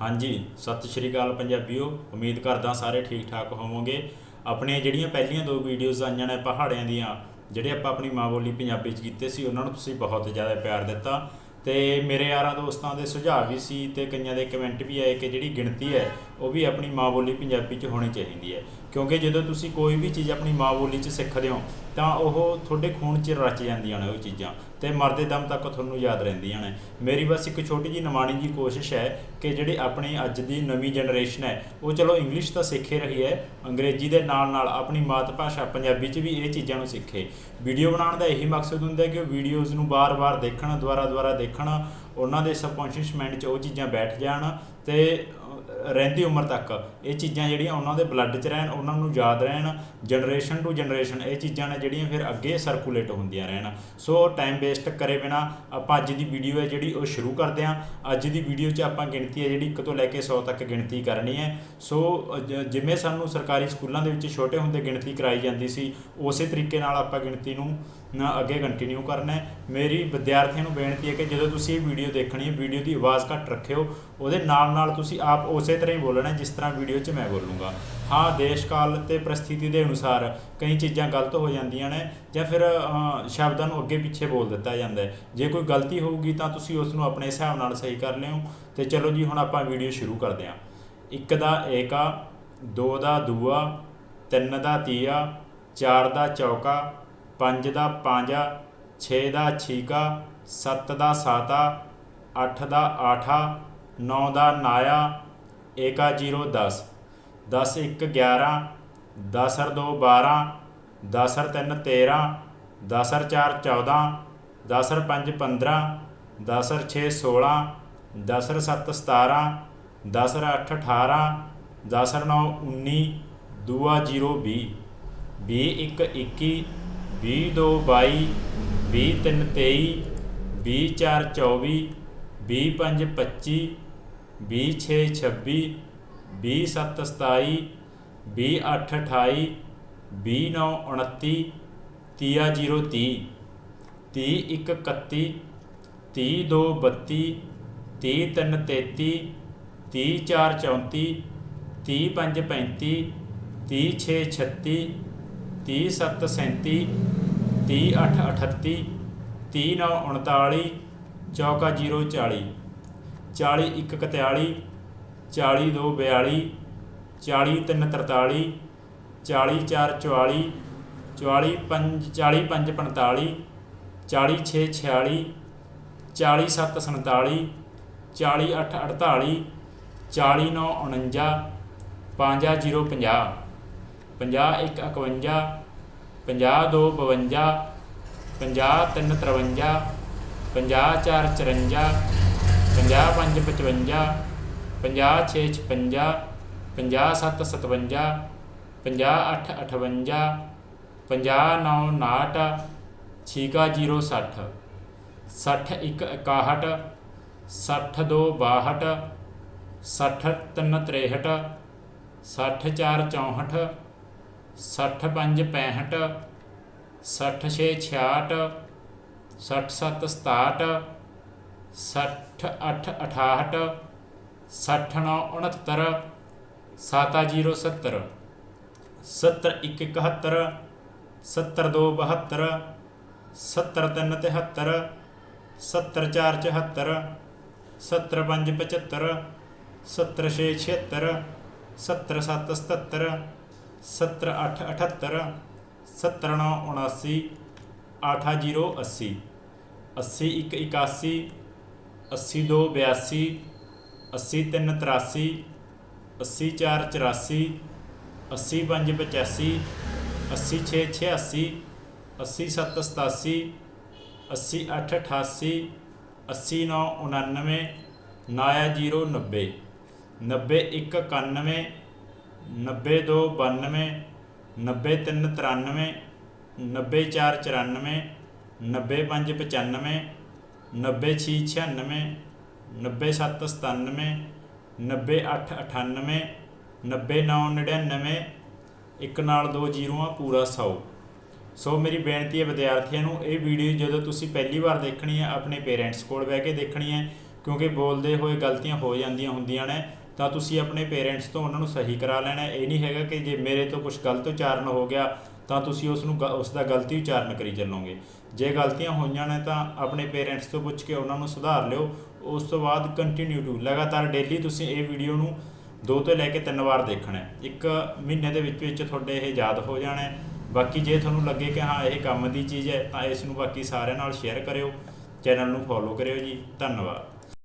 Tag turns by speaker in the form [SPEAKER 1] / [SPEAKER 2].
[SPEAKER 1] ਹਾਂਜੀ, ਸਤਿ ਸ਼੍ਰੀ ਅਕਾਲ ਪੰਜਾਬੀਓ। ਉਮੀਦ ਕਰਦਾ ਸਾਰੇ ਠੀਕ ਠਾਕ ਹੋਵੋਗੇ। ਆਪਣੀਆਂ ਜਿਹੜੀਆਂ ਪਹਿਲੀਆਂ ਦੋ ਵੀਡੀਓਜ਼ ਆਈਆਂ ਨੇ ਪਹਾੜਿਆਂ ਦੀਆਂ, ਜਿਹੜੇ ਆਪਾਂ ਆਪਣੀ ਮਾਂ ਬੋਲੀ ਪੰਜਾਬੀ 'ਚ ਕੀਤੇ ਸੀ, ਉਹਨਾਂ ਨੂੰ ਤੁਸੀਂ ਬਹੁਤ ਜ਼ਿਆਦਾ ਪਿਆਰ ਦਿੱਤਾ। ਤੇ ਮੇਰੇ ਯਾਰਾਂ ਦੋਸਤਾਂ ਦੇ ਸੁਝਾਅ ਵੀ ਸੀ ਤੇ ਕਈਆਂ ਦੇ ਕਮੈਂਟ ਵੀ ਆਏ ਕਿ ਜਿਹੜੀ ਗਿਣਤੀ ਹੈ, ਉਹ ਵੀ ਆਪਣੀ ਮਾਂ ਬੋਲੀ ਪੰਜਾਬੀ 'ਚ ਹੋਣੀ ਚਾਹੀਦੀ ਹੈ। ਕਿਉਂਕਿ ਜਦੋਂ ਤੁਸੀਂ ਕੋਈ ਵੀ ਚੀਜ਼ ਆਪਣੀ ਮਾਂ ਬੋਲੀ 'ਚ ਸਿੱਖਦੇ ਹੋ, ਤਾਂ ਉਹ ਤੁਹਾਡੇ ਖੂਨ 'ਚ ਰਚ ਜਾਂਦੀਆਂ ਨੇ ਉਹ ਚੀਜ਼ਾਂ ਤੇ ਮਰਦੇ ਦਮ ਤੱਕ ਤੁਹਾਨੂੰ ਯਾਦ ਰਹਿੰਦੀਆਂ ਨੇ। ਮੇਰੀ ਬਸ ਇੱਕ ਛੋਟੀ ਜੀ ਨਿਮਾਣੀ ਜੀ ਕੋਸ਼ਿਸ਼ ਹੈ ਕਿ ਜਿਹੜੀ ਆਪਣੀ ਅੱਜ ਦੀ ਨਵੀਂ ਜਨਰੇਸ਼ਨ ਹੈ, ਉਹ ਚਲੋ ਇੰਗਲਿਸ਼ ਤਾਂ ਸਿੱਖੇ ਰਹੀ ਹੈ, ਅੰਗਰੇਜ਼ੀ ਦੇ ਨਾਲ ਨਾਲ ਆਪਣੀ ਮਾਤ ਭਾਸ਼ਾ ਪੰਜਾਬੀ 'ਚ ਵੀ ਇਹ ਚੀਜ਼ਾਂ ਨੂੰ ਸਿੱਖੇ। ਵੀਡੀਓ ਬਣਾਉਣ ਦਾ ਇਹੀ ਮਕਸਦ ਹੁੰਦਾ ਕਿ ਉਹ ਵੀਡੀਓਜ਼ ਨੂੰ ਬਾਰ-ਬਾਰ ਦੇਖਣ ਦੁਬਾਰਾ ਦੁਆਰਾ ਦੇਖਣ, ਉਹਨਾਂ ਦੇ ਸਬਕੌਂਸ਼ੀਅਸ ਮਾਈਂਡ 'ਚ ਉਹ ਚੀਜ਼ਾਂ ਬੈਠ ਜਾਣ ਤੇ ਰਹਿੰਦੀ ਉਮਰ ਤੱਕ, ਇਹ ਚੀਜ਼ਾਂ ਜਿਹੜੀਆਂ ਉਹਨਾਂ ਦੇ ਬਲੱਡ 'ਚ ਰਹਿਣ, ਉਹਨਾਂ ਨੂੰ ਯਾਦ ਰਹਿਣ ਜਨਰੇਸ਼ਨ ਟੂ ਜਨਰੇਸ਼ਨ ਇਹ ਚੀਜ਼ਾਂ ਨੇ ਜਿਹੜੀਆਂ ਫਿਰ ਅੱਗੇ ਸਰਕੂਲੇਟ ਹੁੰਦੀਆਂ ਰਹਿਣ। ਸੋ ਟਾਈਮ ਵੇਸਟ ਕਰੇ ਬਿਨਾ ਆਪਾਂ ਅੱਜ ਦੀ ਵੀਡੀਓ ਹੈ ਜਿਹੜੀ ਉਹ ਸ਼ੁਰੂ ਕਰਦੇ ਹਾਂ। ਅੱਜ ਦੀ ਵੀਡੀਓ 'ਚ ਆਪਾਂ ਗਿਣਤੀ ਹੈ ਜਿਹੜੀ 1 ਤੋਂ ਲੈ ਕੇ 100 ਤੱਕ ਗਿਣਤੀ ਕਰਨੀ ਹੈ। ਸੋ ਜਿਵੇਂ ਸਾਨੂੰ ਸਰਕਾਰੀ ਸਕੂਲਾਂ ਦੇ ਵਿੱਚ ਛੋਟੇ ਹੁੰਦੇ ਗਿਣਤੀ ਕਰਾਈ ਜਾਂਦੀ ਸੀ, ਉਸੇ ਤਰੀਕੇ ਨਾਲ ਆਪਾਂ ਗਿਣਤੀ ਨੂੰ ਨਾ ਅੱਗੇ ਕੰਟੀਨਿਊ ਕਰਨਾ ਹੈ। ਮੇਰੀ ਵਿਦਿਆਰਥੀਆਂ ਨੂੰ ਬੇਨਤੀ ਹੈ ਕਿ ਜਦੋਂ ਤੁਸੀਂ ਇਹ ਵੀਡੀਓ ਦੇਖਣੀ ਹੈ, ਵੀਡੀਓ ਦੀ ਆਵਾਜ਼ ਘੱਟ ਰੱਖਿਓ। ਉਹਦੇ ਨਾਲ ਨਾਲ ਤੁਸੀਂ ਆਪ ਉਸੇ ਤਰ੍ਹਾਂ ਹੀ ਬੋਲਣਾ ਜਿਸ ਤਰ੍ਹਾਂ ਵੀਡੀਓ 'ਚ ਮੈਂ ਬੋਲੂੰਗਾ। ਹਾਂ, ਦੇਸ਼ ਕਾਲ ਤੇ ਪ੍ਰਸਥਿਤੀ ਦੇ ਅਨੁਸਾਰ ਕਈ ਚੀਜ਼ਾਂ ਗਲਤ ਹੋ ਜਾਂਦੀਆਂ ਨੇ ਜਾਂ ਫਿਰ ਸ਼ਬਦਾਂ ਨੂੰ ਅੱਗੇ ਪਿੱਛੇ ਬੋਲ ਦਿੱਤਾ ਜਾਂਦਾ ਹੈ। ਜੇ ਕੋਈ ਗਲਤੀ ਹੋਊਗੀ ਤਾਂ ਤੁਸੀਂ ਉਸ ਨੂੰ ਆਪਣੇ ਹਿਸਾਬ ਨਾਲ ਸਹੀ ਕਰ ਲਿਓ। ਤੇ ਚਲੋ ਜੀ, ਹੁਣ ਆਪਾਂ ਵੀਡੀਓ ਸ਼ੁਰੂ ਕਰਦੇ ਹਾਂ। ਇੱਕ ਦਾ ਏਕਾ, ਦੋ ਦਾ ਦੂਆ, ਤਿੰਨ ਦਾ ਤੀਆ, ਚਾਰ ਦਾ ਚੌਕਾ ਪੰਜ ਦਾ ਪਾਂਜਾ 6 ਦਾ ਛੀਕਾ 7 ਦਾ ਸਾਤਾ 8 ਦਾ ਆਠਾ 9 ਦਾ ਨਾਇਆ ਏਕਾ 0 10 10 1 11 10 2 12 10 3 13 10 4 14 10 5 15 10 6 16 10 7 17 10 8 18 10 9 19 ਦੂਆ 0 20 ਵੀਹ ਇੱਕ 21 2222 2323 2424 2525 2626 2727 2828 2929 3030 3131 3232 3333 3434 3535 3636 3737 3838 3939 ਚੌਕਾ 040 4141 4242 4343 4444 4545 4646 4747 4848 4949 5050 50 50 ਇੱਕ 51 50 ਦੋ 52 50 ਤਿੰਨ 53 50 ਚਾਰ 54 50 ਪੰਜ 55 50 ਛੇ 56 50 ਸੱਤ 57 50 ਅੱਠ 58 50 ਨੌ 59 ਛੀਕਾ 0 60 60 ਇੱਕ 61 60 ਦੋ 62 60 ਤਿੰਨ 63 60 ਚਾਰ 64 65 65 66 66 67 67 68 68 69 69 7070 7171 7272 7373 7474 7575 7676 7777 7878 7979 8080 8181 8282 8383 8484 8585 8686 8787 8888 8999 ਨਾਇਆ 090 9191 90 ਇੱਕ 91 90 ਦੋ 92 90 ਤਿੰਨ 93 90 ਚਾਰ 94 90 ਪੰਜ 95 90 ਛੇ 96 90 ਸੱਤ 97 90 ਅੱਠ 98 90 ਨੌ 99 ਇੱਕ ਨਾਲ ਦੋ ਜ਼ੀਰੋਆਂ ਪੂਰਾ 100 ਸੋ ਮੇਰੀ ਬੇਨਤੀ ਹੈ ਵਿਦਿਆਰਥੀਆਂ ਨੂੰ, ਇਹ ਵੀਡੀਓ ਜਦੋਂ ਤੁਸੀਂ ਪਹਿਲੀ ਵਾਰ ਦੇਖਣੀ ਹੈ, ਆਪਣੇ ਪੇਰੈਂਟਸ ਕੋਲ ਬਹਿ ਕੇ ਦੇਖਣੀ ਹੈ, ਕਿਉਂਕਿ ਬੋਲਦੇ ਹੋਏ ਗਲਤੀਆਂ ਹੋ ਜਾਂਦੀਆਂ ਹੁੰਦੀਆਂ ਨੇ। ਤਾਂ ਤੁਸੀਂ ਆਪਣੇ ਪੇਰੈਂਟਸ ਤੋਂ ਉਹਨਾਂ ਨੂੰ ਸਹੀ ਕਰਾ ਲੈਣਾ ਇਹ ਨਹੀਂ ਹੈਗਾ ਕਿ ਜੇ ਮੇਰੇ ਤੋਂ ਕੁਝ ਗਲਤ ਉਚਾਰਨ ਹੋ ਗਿਆ, ਤਾਂ ਤੁਸੀਂ ਉਸ ਨੂੰ ਗ- ਉਸ ਦਾ ਗਲਤੀ ਉਚਾਰਨ ਕਰੀ ਚੱਲੋਗੇ। ਜੇ ਗਲਤੀਆਂ ਹੋਈਆਂ ਨੇ ਤਾਂ ਆਪਣੇ ਪੇਰੈਂਟਸ ਤੋਂ ਪੁੱਛ ਕੇ ਉਹਨਾਂ ਨੂੰ ਸੁਧਾਰ ਲਿਓ। ਉਸ ਤੋਂ ਬਾਅਦ ਕੰਟੀਨਿਊ ਟੂ ਲਗਾਤਾਰ ਡੇਲੀ ਤੁਸੀਂ ਇਹ ਵੀਡੀਓ ਨੂੰ ਦੋ ਤੋਂ ਲੈ ਕੇ ਤਿੰਨ ਵਾਰ ਦੇਖਣਾ ਹੈ। ਇੱਕ ਮਹੀਨੇ ਦੇ ਵਿੱਚ ਵਿੱਚ ਤੁਹਾਡੇ ਇਹ ਯਾਦ ਹੋ ਜਾਣਾ ਹੈ। ਬਾਕੀ ਜੇ ਤੁਹਾਨੂੰ ਲੱਗੇ ਕਿ ਹਾਂ, ਇਹ ਕੰਮ ਦੀ ਚੀਜ਼ ਹੈ, ਤਾਂ ਇਸ ਨੂੰ ਬਾਕੀ ਸਾਰਿਆਂ ਨਾਲ ਸ਼ੇਅਰ ਕਰਿਓ। ਚੈਨਲ ਨੂੰ ਫੋਲੋ ਕਰਿਓ ਜੀ। ਧੰਨਵਾਦ।